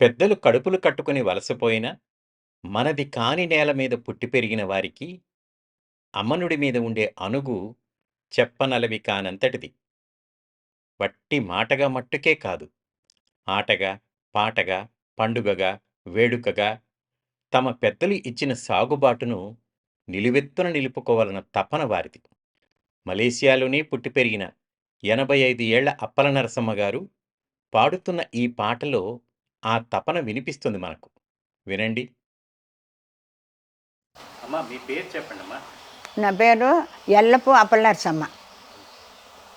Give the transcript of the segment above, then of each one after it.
పెద్దలు కడుపులు కట్టుకుని వలసపోయినా, మనది కాని నేల మీద పుట్టి పెరిగిన వారికి, అమ్మనుడి మీద ఉండే అనుగు చెప్పనలవి కానంతటిది. వట్టి మాటగా మట్టుకే కాదు. ఆటగా, పాటగా, పండుగగా, వేడుకగా తమ పెద్దలు ఇచ్చిన సాగుబాటును నిలువెత్తున నిలుపుకోవాలన్న తపన వారిది. మలేసియాలోనే పుట్టి పెరిగిన 85 ఏళ్ళ అప్పల నరసమ్మ గారు పాడుతున్న ఈ పాటలో ఆ తపన వినిపిస్తుంది మనకు. వినండి. అమ్మా మీ పేరు చెప్పండమ్మా. నా పేరు ఎల్లపు అప్పలనరసమ్మ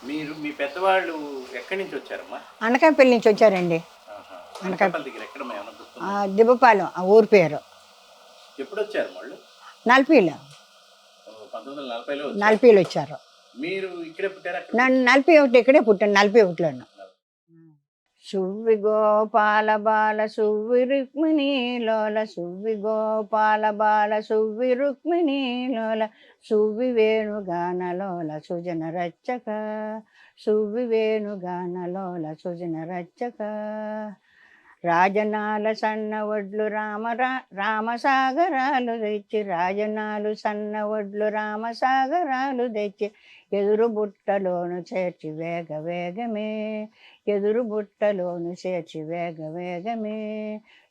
మీరు మీ పెద్దవాళ్ళు ఎక్కడి నుంచి వచ్చారమ్మా? అనకాపల్లి నుంచి వచ్చారండి ఆహా! అనకాపల్లి. అనకాపల్లి దగ్గర ఎక్కడమ్మా ఏమన్నా ఆ, గుర్తుందా? దిబ్బపాలెం ఆ ఊరి పేరు ఎప్పుడొచ్చారు వాళ్ళు? నలపీలు ఓహ్! 1940లో వచ్చారు. నలపీలు వచ్చారు మీరు ఇక్కడే పుట్టారా? అక్కడ నన్ను నలపై ఒకటి ఇక్కడే పుట్టాను నలపై ఒకటిలోను సువ్వి గోపాల బాల సువ్వి రుక్మిణి లోల సువ్వి గోపాల బాల సువ్వి రుక్మిణి లోల సువ్వి వేణుగాన లోల సుజన రచ్చక సువ్వి వేణుగాన లోల సుజన రచ్చక. రాజనాల సన్న వడ్లు రామ రా- రామసాగరాలు తెచ్చి రాజనాలు సన్న వడ్లు రామసాగరాలు తెచ్చి ఎదురు బుట్టలోను చేర్చి వేగ వేగమే ఎదురు బుట్టలోను చేర్చి వేగ వేగమే.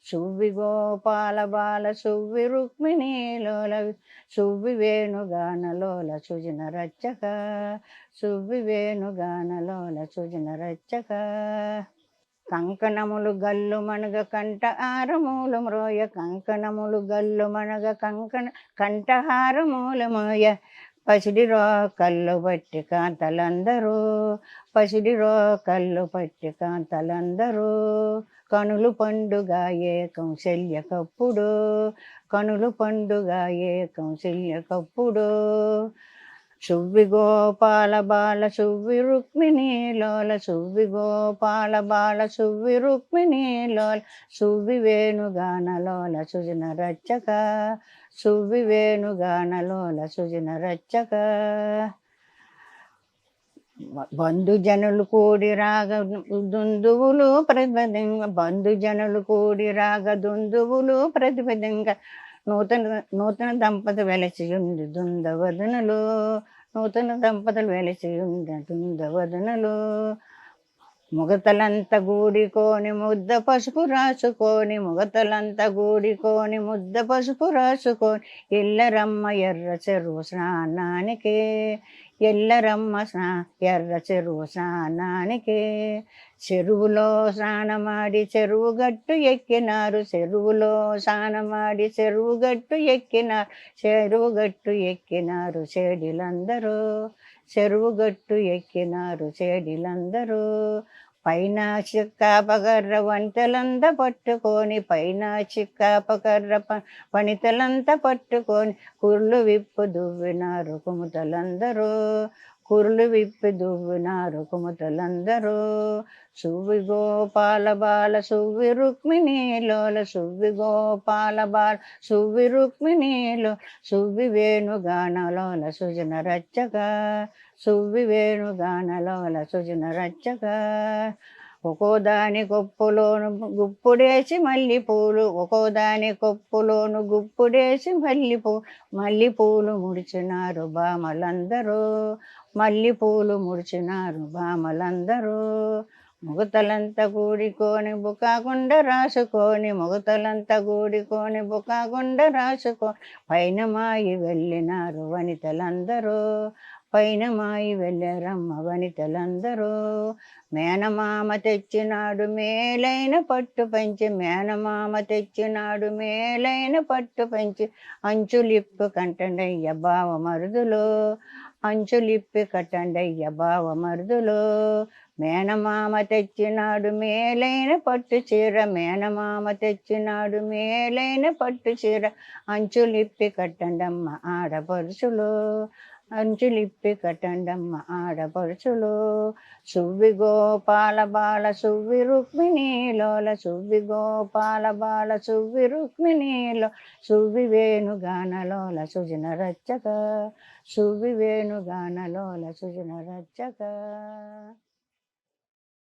సువ్వి గోపాల బాల సువ్వి రుక్మిణీలోల సువ్వి వేణుగానలోల సుజన రచ్చక సువ్వి వేణుగానలోల సుజన రచ్చక. కంకణములు గల్లు మనగ కంఠ రోయ మ్రోయ కంకణములు గల్లు మనగ కంకణ కంఠహారమూలమోయ పసిడి రో కళ్ళు పట్టి కాంతలందరూ పసిడి రో కళ్ళు పట్టి కాంతలందరూ. కనులు పండుగ ఏ కౌశల్య కప్పుడు కనులు పండుగ ఏ కౌశల్య కప్పుడు. సువ్వి గోపాల బాల సువ్వి రుక్మిణి లోల సువ్వి గోపాల బాల సువ్వి రుక్మిణి లోల సువ్వి వేణుగాన లోల సుజన రచ్చక. సువ్వి వేణుగాన లోల సుజన రచ్చక. బంధుజనులు కూడి రాగ దుందువులు ప్రతిపదంగ. బంధుజనులు కూడి రాగ దుందువులు ప్రతిపదంగ. నూతన నూతన దంపతి వెలసియుండి ఉంది దుందవదనలు నూతన దంపతులు వెలసియుండి ఉంది దుందవదనలు ముగతలంత గూడికోని ముద్ద పసుపు రాసుకొని ముగతలంత గూడికోని ముద్ద పసుపు రాసుకొని ఇల్లరమ్మ ఎర్ర చెరువు స్నానానికి ఎల్లరమ్మ స్నా ఎర్ర చెరువు స్నానానికి. చెరువులో స్నానమాడి చెరువు గట్టు ఎక్కినారు. చెరువులో స్నానమాడి చెరువు గట్టు ఎక్కినారు. చెరువు గట్టు ఎక్కినారు చెడిలందరూ. చెరువు గట్టు ఎక్కినారు చెడిలందరూ. పైన చిక్కాపకర్ర వంటలంత పట్టుకొని పైన చిక్కాపకర్ర ప- పట్టుకొని కుర్లు విప్పు దువ్వినారు కుముతలందరూ. కుర్లు విప్పి దువ్వినారు కుముతలందరూ. సువ్వి గోపాల బాల సువ్వి రుక్మిణి లోల సువ్వి గోపాల బాల సువ్వి రుక్మిణిలో సువ్వి వేణుగానలోల సుజన రచ్చగా. సువ్వి వేణుగానలోల సుజన రచ్చగా ఒక్కో దాని కొప్పులోను గుప్పుడేసి మల్లెపూలు ఒక్కో దాని కొప్పులోను గుప్పుడేసి మల్లెపూ మల్లెపూలు ముడిచినారు బామలందరూ. మల్లెపూలు ముడిచినారు బామలందరూ. ముగతలంతా కూడుకొని బుకాకుండా రాసుకొని ముగతలంతా కూడికొని బుకాకుండా రాసుకొని పైన మాయి వెళ్ళినారు వనితలందరూ. పైన మాయి వెళ్ళరమ్మ వనితలందరూ. మేనమామ తెచ్చినాడు మేలైన పట్టు పంచి మేనమామ తెచ్చినాడు మేలైన పట్టు పంచి అంచులిప్పు కంటండయ్య బావ మరుదులో. అంచులిప్పి కట్టండయ్య బావ మరుదులో. మేనమామ తెచ్చినాడు మేలైన పట్టు చీర మేనమామ తెచ్చినాడు మేలైన పట్టు చీర అంచులిప్పి కట్టండమ్మ ఆడపరుచులో అంచులిప్పి కట్టండమ్మ ఆడపరుచులు సువ్వి గోపాల బాల సువ్వి రుక్మిణి లోల. సువ్వి గోపాల బాల సువ్వి రుక్మిణిలో సువ్వి వేణుగానలోల సుజన రచ్చక. సువ్వి వేణుగానలోల సుజన రచ్చక.